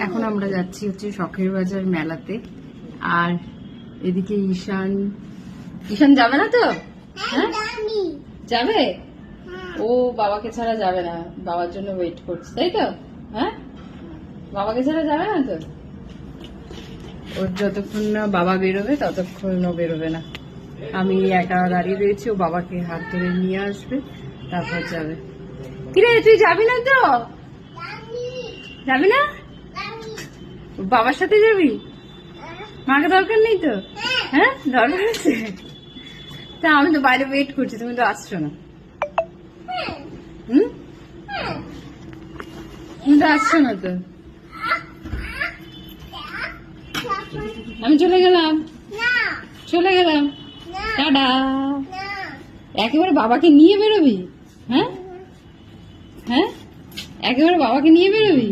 এখন আমরা যাচ্ছি হচ্ছে শখের বাজার মেলাতে। আর এদিকে ঈশান ঈশান যাবে না তো? হ্যাঁ? যাবে? ও বাবাকে ছাড়া যাবে না। বাবার জন্য ওয়েট করছে, তাই তো? হ্যাঁ? বাবাকে ছাড়া যাবে না তো? ওর যতক্ষণ না বাবা বেরোবে, ততক্ষণ ও বেরোবে না। আমি একা দাঁড়িয়ে রয়েছি, ও বাবাকে হাত ধরে নিয়ে আসবে, তারপর যাবে। কিরে, তুই যাবি না তো? যাবি না? বাবার সাথে যাবি? মাকে দরকার নেই তো? হ্যাঁ। দরকার আছে? তা আমি তো বাইরে ওয়েট করছি তুমি তো আসছো না। হুম? তুমি তো আসছো না তো? আমি চলে গেলাম। চলে গেলাম। টাটা। একেবারে বাবাকে নিয়ে বেরোবি? হ্যাঁ? হ্যাঁ? একেবারে বাবাকে নিয়ে বেরোবি?